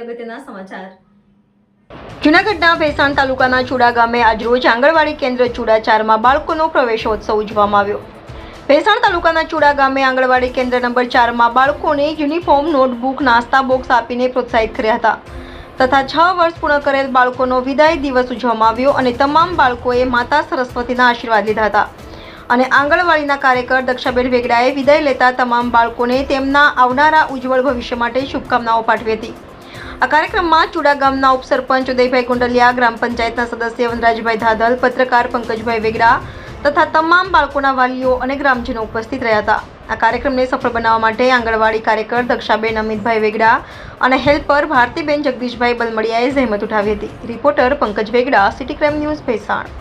અગત્યના સમાચાર. જૂનાગઢના ભેસાણ તાલુકાના ચુડા ગામે આજરોજ આંગણવાડી કેન્દ્ર ચુડા ચારમાં બાળકોનો પ્રવેશોત્સવ ઉજવવામાં આવ્યો. ભેસાણ તાલુકાના ચુડા ગામે આંગણવાડી કેન્દ્ર નંબર ચારમાં બાળકોને યુનિફોર્મ, નોટબુક, નાસ્તા બોક્સ આપીને પ્રોત્સાહિત કર્યા હતા. તથા છ વર્ષ પૂર્ણ કરેલ બાળકોનો વિદાય દિવસ ઉજવવામાં આવ્યો અને તમામ બાળકોએ માતા સરસ્વતીના આશીર્વાદ લીધા હતા. અને આંગણવાડીના કાર્યકર દક્ષાબેન વેગડાએ વિદાય લેતા તમામ બાળકોને તેમના આવનારા ઉજ્જવળ ભવિષ્ય માટે શુભકામનાઓ પાઠવી હતી. આ કાર્યક્રમમાં ચુડા ગામના ઉપસરપંચ ઉદયભાઈ કુંડલિયા, ગ્રામ પંચાયતના સદસ્ય વનરાજભાઈ ધાદલ પત્રકાર પંકજભાઈ વેગડા તથા તમામ બાળકોના વાલીઓ અને ગ્રામજનો ઉપસ્થિત રહ્યા હતા. આ કાર્યક્રમને સફળ બનાવવા માટે આંગણવાડી કાર્યકર દક્ષાબેન અમિતભાઈ વેગડા અને હેલ્પર ભારતીબેન જગદીશભાઈ બલમડિયાએ જહેમત ઉઠાવી હતી. Reporter Pankaj Vegada, city crime news Bhesan.